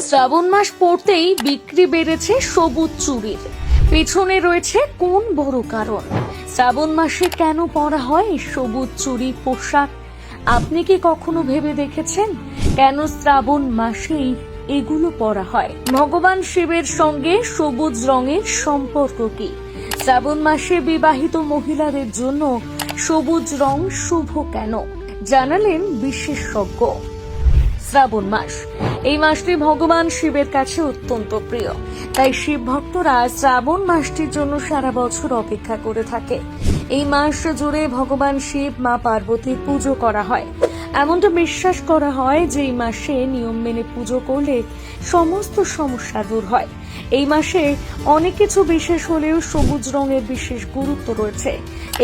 শ্রাবণ মাস পড়তেই বিক্রি বেড়েছে সবুজ চুরির। পেছনে রয়েছে কোন বড় কারণ? শ্রাবণ মাসে কেন পরা হয় সবুজ চুরি পোশাক? আপনি কি কখনো ভেবে দেখেছেন কেন শ্রাবণ মাসেই এগুলো পরা হয়? ভগবান শিবের সঙ্গে সবুজ রঙের সম্পর্ক কি? শ্রাবণ মাসে বিবাহিত মহিলাদের জন্য সবুজ রং শুভ কেন? জানালেন বিশেষজ্ঞ। শ্রাবণ মাস। এই মাসটি ভগবান শিবের কাছে অত্যন্ত প্রিয়। তাই শিব ভক্তরা শ্রাবণ মাসটির জন্য সারা বছর অপেক্ষা করে থাকে। এই মাস জুড়ে ভগবান শিব মা পার্বতীর পুজো করা হয়। এমনটা বিশ্বাস করা হয় যে এই মাসে নিয়ম মেনে পুজো করলে সমস্ত সমস্যা দূর হয়। এই মাসে অনেক কিছু বিশেষ হলেও সবুজ রঙের বিশেষ গুরুত্ব রয়েছে।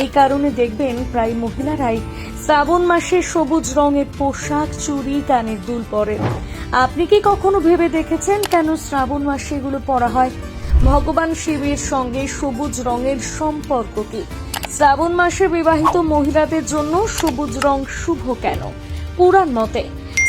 এই কারণে দেখবেন প্রায় মহিলারাই শ্রাবণ মাসে সবুজ রঙের পোশাক, চুড়ি, কানের দুল পরেন আপনি কি কখনো ভেবে দেখেছেন কেন শ্রাবণ মাসে এগুলো পরা হয়? ভগবান শিবের সঙ্গে সবুজ রঙের সম্পর্ক কি? শ্রাবণ মাসে বিবাহিত মহিলাদের জন্য সবুজ রং শুভ কেন? পুরাণ মতে,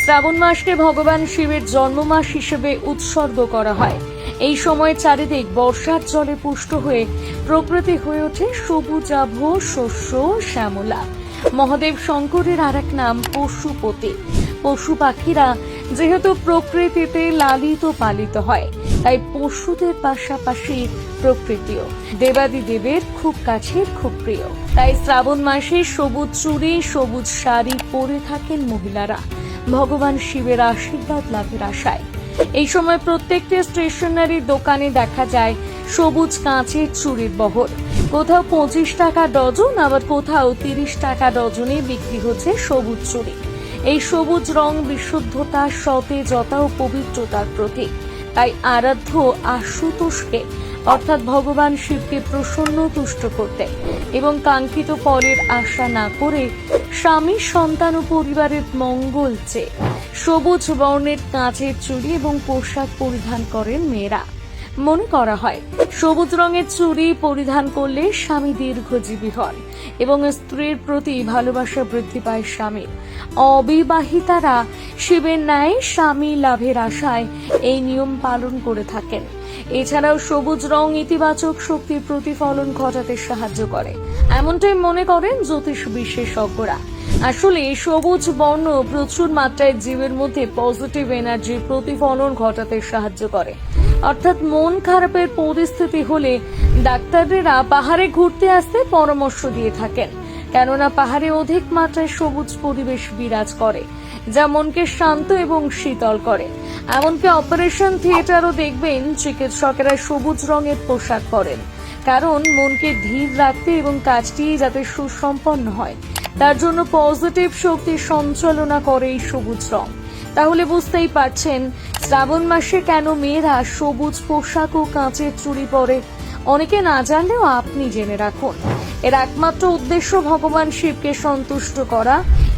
শ্রাবণ মাসকে ভগবান শিবের জন্মমাস হিসেবে উৎসর্গ করা হয়। এই সময় চারিদিক বর্ষার জলে পুষ্ট হয়ে প্রকৃতি হয়ে ওঠে সবুজাভ, শস্য, শ্যামলা। মহাদেব শঙ্করের আর এক নাম পশুপতি। পশু পাখিরা যেহেতু প্রকৃতিতে লালিত পালিত হয়, তাই পশুদের পাশাপাশি প্রকৃতিও। দেবাদি দেবের খুব কাছের খুব প্রিয়। তাই শ্রাবণ মাসে সবুজ চুড়ি, সবুজ শাড়ি পরে থাকেন মহিলারা। ভগবান শিবের আশীর্বাদ লাভের আশায়। এই সময় প্রত্যেকটি স্টেশনারি দোকানে দেখা যায় সবুজ কাঁচের চুড়ির বহর। কোথাও পঁচিশ টাকা ডজন, আবার কোথাও তিরিশ টাকা ডজনে বিক্রি হচ্ছে সবুজ চুড়ি। এই সবুজ রং বিশুদ্ধতা, সতেজতা ও পবিত্রতার প্রতীক। তাই আরাধ্য আশুতোষকে, অর্থাৎ ভগবান শিবকে প্রসন্ন তুষ্ট করতে এবং কাঙ্ক্ষিত ফলের আশা না করে স্বামী, সন্তান ও পরিবারের মঙ্গল চেয়ে সবুজ বর্ণের কাঁচের চুড়ি এবং পোশাক পরিধান করেন মেয়েরা। মনে করা হয়, সবুজ রঙের চুড়ি পরিধান করলে স্বামী দীর্ঘজীবী হন। এবং স্ত্রীর প্রতি ভালোবাসা বৃদ্ধি পায় স্বামীর। অবিবাহিতারা শিবের ন্যায় স্বামী লাভের আশায় এই নিয়ম পালন করে থাকেন। এছাড়াও সবুজ রং ইতিবাচক শক্তির প্রতিফলন ঘটাতে সাহায্য করে। এমনটাই মনে করেন জ্যোতিষ বিশেষজ্ঞরা। আসলে সবুজ বর্ণ প্রচুর মাত্রায় জীবের মধ্যে পজিটিভ এনার্জির প্রতিফলন ঘটাতে সাহায্য করে। অর্থাৎ মন খারাপের পরিস্থিতি হলে ডাক্তাররা পাহাড়ে ঘুরতে আসতে পরামর্শ দিয়ে থাকেন। কেননা পাহাড়ে অধিক মাত্রায় সবুজ পরিবেশ বিরাজ করে, যা মনকে শান্ত এবং শীতল করে। এমনকি অপারেশন থিয়েটারও দেখবেন, চিকিৎসকেরা সবুজ রঙের পোশাক পরেন, কারণ মনকে ধীর রাখতে এবং কাজটি যাতে সুসম্পন্ন হয়, তার জন্য পজিটিভ শক্তি সঞ্চালনা করে এই সবুজ রং। তাহলে বুঝতেই পারছেন শ্রাবণ মাসে কেন মেয়েরা সবুজ পোশাক ও কাঁচের চুড়ি পরে? অনেকে না জানলেও আপনি জেনে রাখুন। এর একমাত্র উদ্দেশ্য ভগবান শিবকে সন্তুষ্ট করা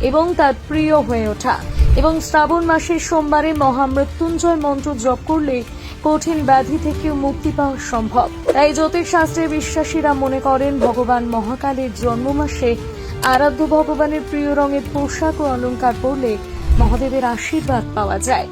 এবং তার প্রিয় হয়ে ওঠা। এবং শ্রাবণ মাসের সোমবারে মহামৃত্যুঞ্জয় মন্ত্র জপ করলে কঠিন ব্যাধি থেকেও মুক্তি পাওয়া সম্ভব। তাই জ্যোতিষশাস্ত্রে বিশ্বাসীরা মনে করেন, ভগবান মহাকালের জন্ম মাসে আরাধ্য ভগবানের প্রিয় রঙের পোশাক ও অলংকার পরলে মহাদেবের আশীর্বাদ পাওয়া যায়।